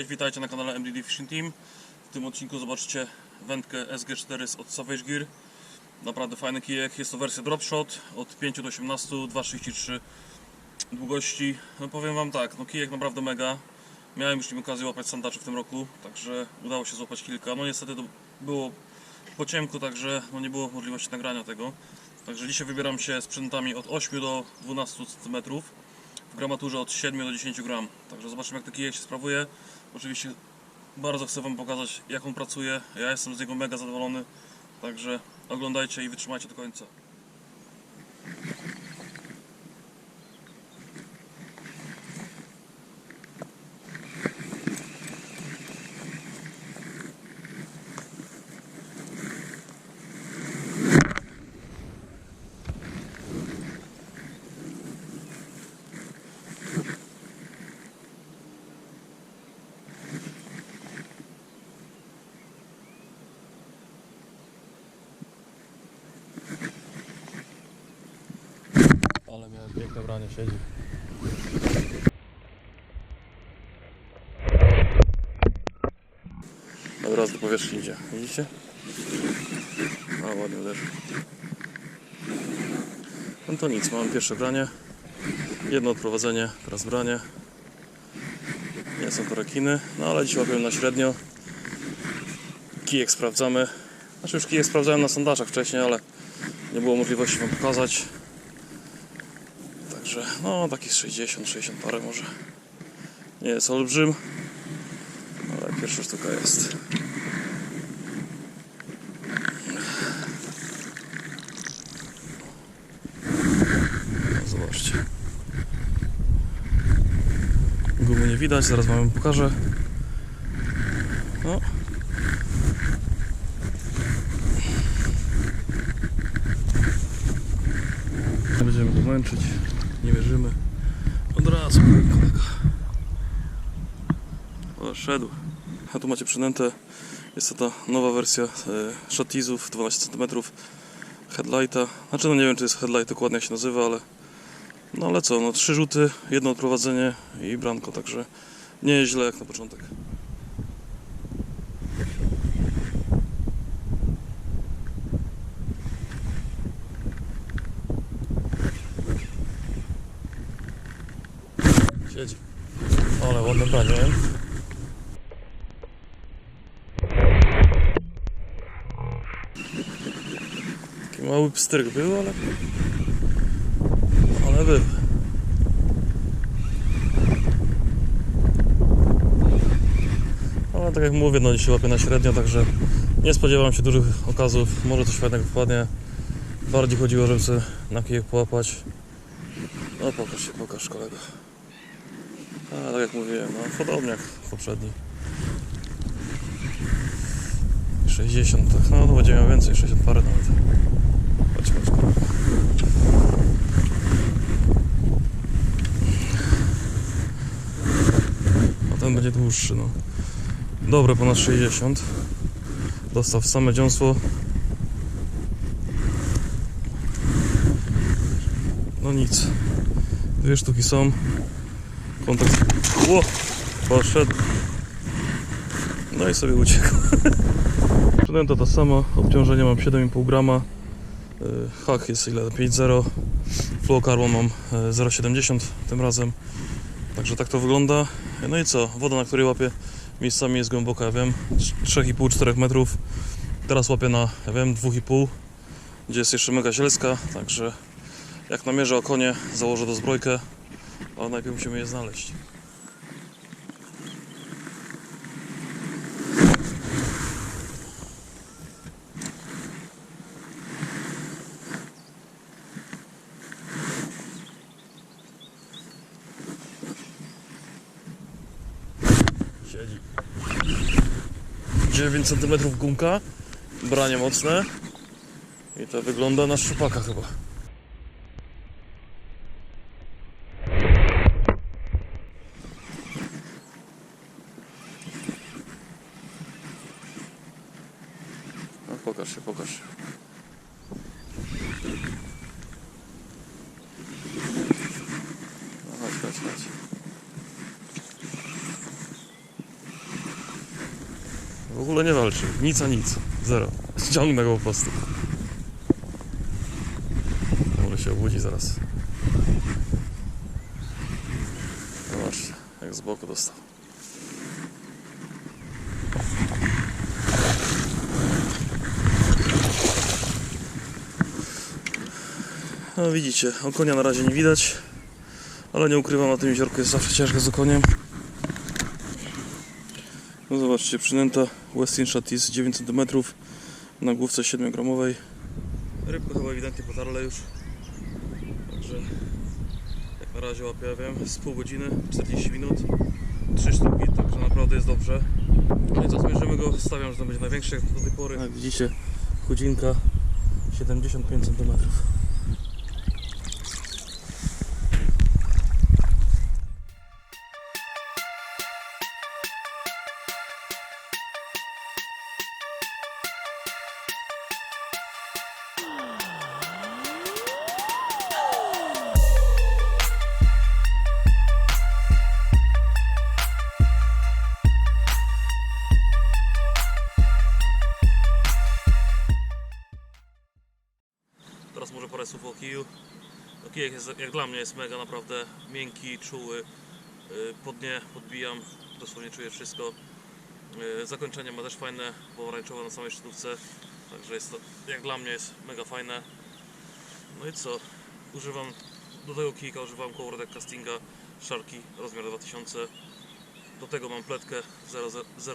Cześć, witajcie na kanale MDD Fishing Team. W tym odcinku zobaczycie wędkę SG4 od Savage Gear. Naprawdę fajny kijek. Jest to wersja drop shot od 5 do 18, 2,63 długości. No powiem wam tak, no kijek naprawdę mega. Miałem już nim okazję łapać sandaczy w tym roku, także udało się złapać kilka. No niestety to było po ciemku, także no nie było możliwości nagrania tego. Także dzisiaj wybieram się sprzętami od 8 do 12 cm w gramaturze od 7 do 10 gram. Także zobaczymy jak ten kijek się sprawuje. Oczywiście bardzo chcę Wam pokazać jak on pracuje. Ja jestem z niego mega zadowolony. Także oglądajcie i wytrzymajcie do końca. Ale miałem piękne branie, siedzi. Razu do powierzchni idzie. Widzicie? A ładnie uderzył. No to nic, mam pierwsze branie. Jedno odprowadzenie, teraz branie. Nie są to rekiny, no ale dziś łapiemy na średnio. Kijek sprawdzamy. Znaczy już kijek sprawdzałem na sondażach wcześniej, ale nie było możliwości Wam pokazać. No takich 60, 60 parę może. Nie jest olbrzym, ale pierwsza sztuka jest. No, zobaczcie. Gumy nie widać, zaraz Wam pokażę. No. Nie Będziemy go męczyć, nie mierzymy. Od razu, kolega. O, szedł. A tu macie przynętę. Jest to ta nowa wersja Shatizów 12 cm headlighta. Znaczy no nie wiem czy jest headlight dokładnie jak się nazywa, ale no ale co, no trzy rzuty, jedno odprowadzenie i branko, także nie jest źle jak na początek. Siedzi. Ale ładne branie. Mały pstryk był, ale... Ale był. Ale tak jak mówię, no dzisiaj łapię na średnio, także nie spodziewam się dużych okazów. Może coś fajnego wpadnie. Bardziej chodziło, żeby sobie na kijek połapać. No pokaż się, pokaż kolego. A, tak jak mówiłem, no podobnie jak poprzedni. 60, tak, no to będzie miał więcej, 60 parę nawet. Kolego. A ten będzie dłuższy, no. Dobre, ponad 60. Dostał w same dziąsło. No nic. Dwie sztuki są. Kontakt. Ło! Poszedł. No i sobie uciekł. Przynęta ta sama. Obciążenie mam 7,5 grama. Y, Hak jest ile? 5,0. Fluocarbon mam y, 0,70 tym razem. Także tak to wygląda. No i co? Woda, na której łapię miejscami jest głęboka, ja wiem. 3,5-4 metrów. Teraz łapię na, ja wiem, 2,5. Gdzie jest jeszcze mega zielska. Także jak namierzę okonie, założę do zbrojkę. Ale najpierw musimy je znaleźć. Siedzi. 9 cm gumka, branie mocne i to wygląda na szczupaka chyba. No, pokaż się, pokaż się. No, chodź, chodź, chodź. W ogóle nie walczy. Nic a nic. Zero. Ściągnę go po prostu. Może się obudzi zaraz. Zobaczcie, jak z boku dostał. No widzicie, okonia na razie nie widać. Ale nie ukrywam, na tym jeziorku jest zawsze ciężko z okoniem. No zobaczcie, przynęta Westin Shatis 9 cm na główce 7 gramowej. Rybka chyba ewidentnie potarle już. Także jak na razie łapię, wiem, z pół godziny, 40 minut, 3 sztuki, także naprawdę jest dobrze. No i co, zmierzymy go, stawiam, że to będzie największy jak do tej pory. Jak widzicie, chudzinka 75 cm. Kijek jest, jak dla mnie jest mega naprawdę miękki, czuły. Yy, Po dnie podbijam, dosłownie czuję wszystko. Yy, Zakończenie ma też fajne, pomarańczowe na samej szczytówce. Także jest to, jak dla mnie jest mega fajne. No i co? Używam do tego kijka używam kołowrotek castinga Sharky rozmiar 2000. Do tego mam pletkę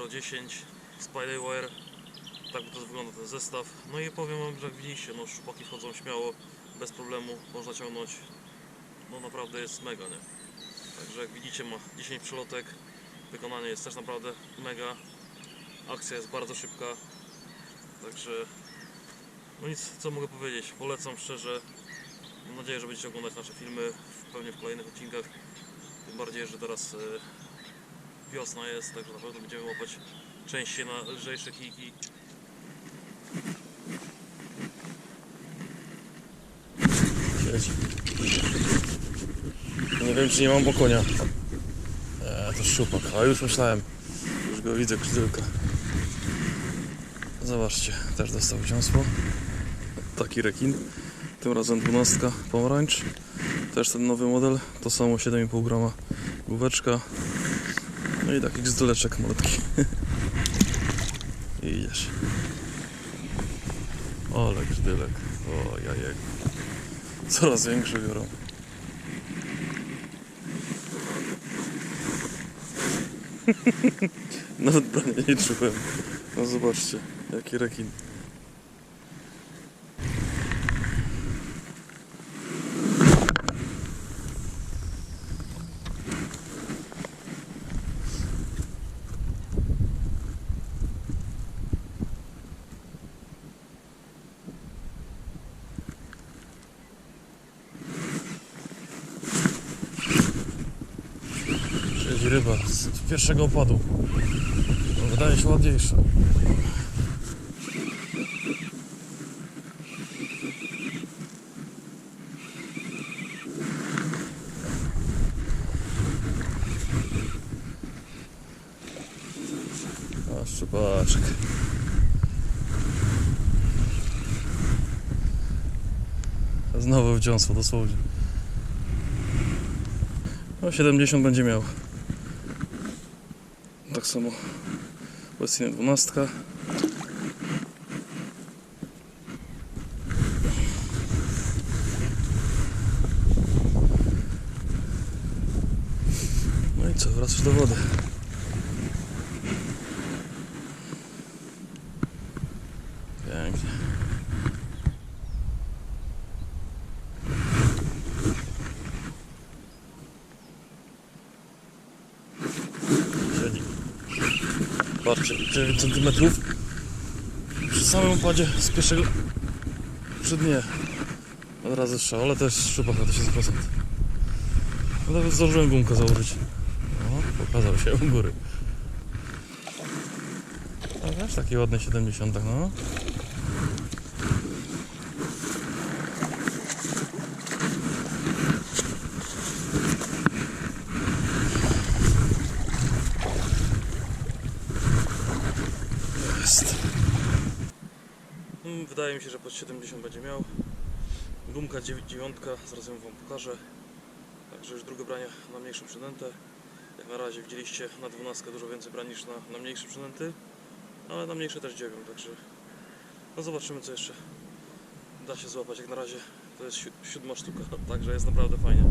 010 Spidey tak to wygląda ten zestaw. No i powiem wam, że jak widzieliście, no szpaki wchodzą śmiało, bez problemu, można ciągnąć. No naprawdę jest mega, nie? Także jak widzicie ma 10 przelotek, wykonanie jest też naprawdę mega. Akcja jest bardzo szybka. Także no nic, co mogę powiedzieć, polecam szczerze. Mam nadzieję, że będziecie oglądać nasze filmy pewnie w kolejnych odcinkach. Tym bardziej, że teraz e, wiosna jest, także na pewno będziemy łapać częściej na lżejsze kijki. Siedzi. Nie wiem, czy nie mam okonia. Eee, to szczupak, a już myślałem. Już go widzę, krzydełka. Zobaczcie, też dostał dziąsło. Taki rekin. Tym razem 12 pomarańcz. Też ten nowy model. To samo 7,5 grama główeczka. No i taki gzdyleczek malutki. I idziesz. Ole gzdylek. O jajek. Coraz większe biorą. Nawet brania nie czułem. No zobaczcie, jaki rekin. Siedzi ryba z pierwszego opadu. Wydaje się szczupaczek. Znowu wdziąsło dosłownie. No 70 będzie miał. Tak samo Westin 12. No i co, wracasz do wody. Pięknie. Siedzi. Patrzcie, 9 cm. Przy samym opadzie z pierwszego przy dnie. Od razu strzał, ale też szczupak na 1000%. No Nawet zdążyłem gumkę założyć. O, pokazał się u góry. A też taki ładny 70, no. jest. Hmm, wydaje mi się, że pod 70 będzie miał. Gumka 9, zaraz ją Wam pokażę. Także już drugie branie na mniejszą przynętę. Jak na razie widzieliście na 12 dużo więcej brań niż na, na mniejsze przynęty, ale na mniejsze też dziewią, także no zobaczymy co jeszcze da się złapać. Jak na razie to jest si siódma sztuka, także jest naprawdę fajnie.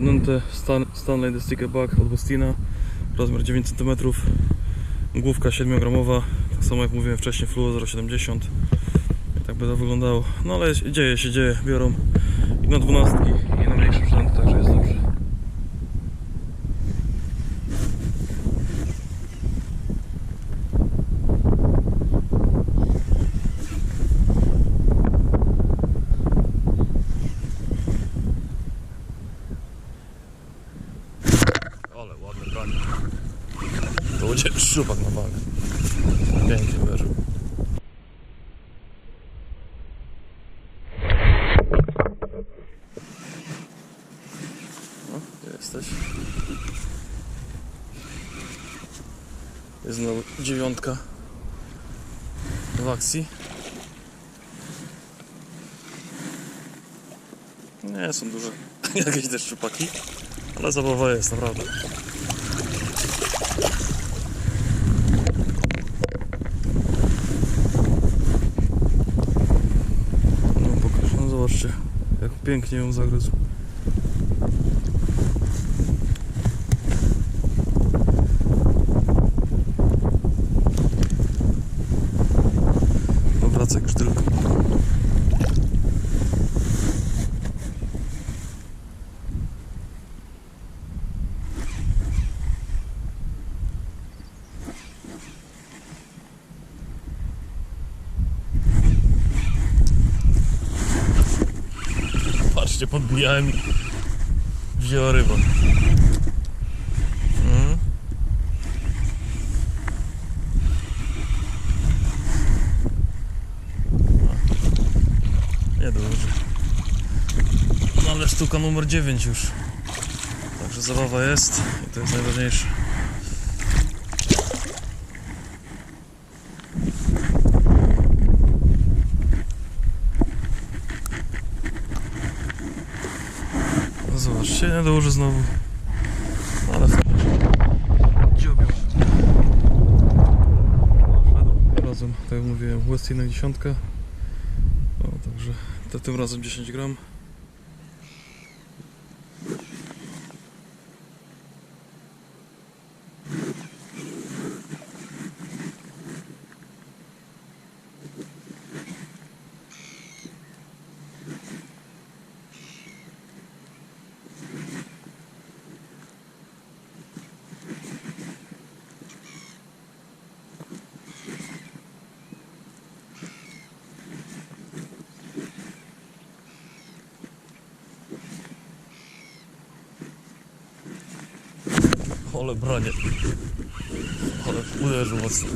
Przynętę Stan Stanley The Sticker Bag od Westina, rozmiar 9 cm, główka 7 gramowa, tak samo jak mówiłem wcześniej fluo 0,70 i tak by to wyglądało, no ale dzieje się, dzieje, biorą i na dwunastki i na mniejsze przynęty, także jest dobrze. Ale ładny broń. To będzie szczupak na wagę. Pięknie uderzył. No, gdzie jesteś? Jest znowu dziewiątka w akcji. Nie są duże jakieś też szczupaki, ale zabawa jest naprawdę. No pokaż, no zobaczcie, jak pięknie ją zagryzł. No wracaj już tylko. Podbijałem i wzięła ryba. Mhm. Nie dobrze. No ale sztuka numer 9 już. Także zabawa jest i to jest najważniejsze. No zobaczcie, nie dołożę znowu. Ale. Dziobią. Razem, tak jak mówiłem, Westina dziesiątka. No, także to tym razem 10 gram. Ale branie. Ale uderzył mocno.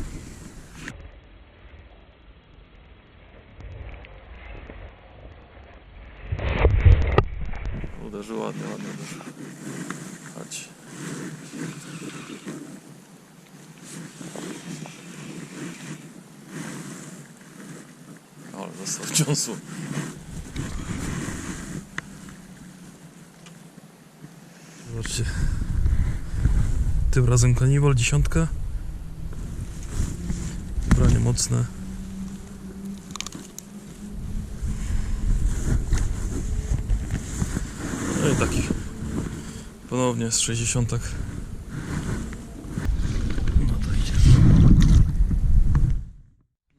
Uderzył ładnie, ładnie uderzył. Chodź. Ale dostał ciosу. Zobaczcie. Tym razem kanibal dziesiątka. Branie mocne. No i taki ponownie z 60. No to idziesz.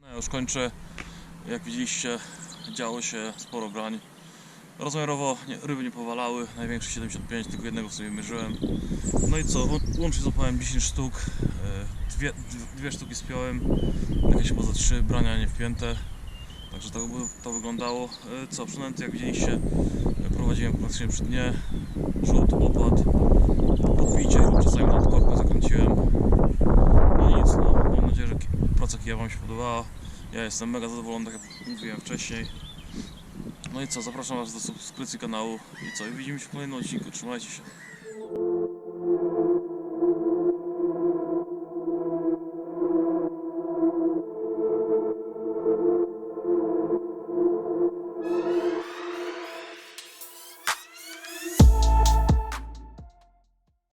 No już kończę. Jak widzieliście, działo się sporo brań. Rozmiarowo nie, ryby nie powalały, największe 75, tylko jednego w sobie mierzyłem. No i co, Łą- łącznie złapałem 10 sztuk, e, dwie, dwie sztuki spiąłem, jakieś poza trzy brania nie wpięte. Także tak by to wyglądało. E, Co, przynęty jak widzieliście, e, prowadziłem praktycznie przy dnie. Rzut, opad, podbicie czasami nad korpę zakręciłem. No nic, no. Mam nadzieję, że praca kija Wam się podobała. Ja jestem mega zadowolony, tak jak mówiłem wcześniej. No i co, zapraszam Was do subskrypcji kanału i co, i widzimy się w kolejnym odcinku. Trzymajcie się.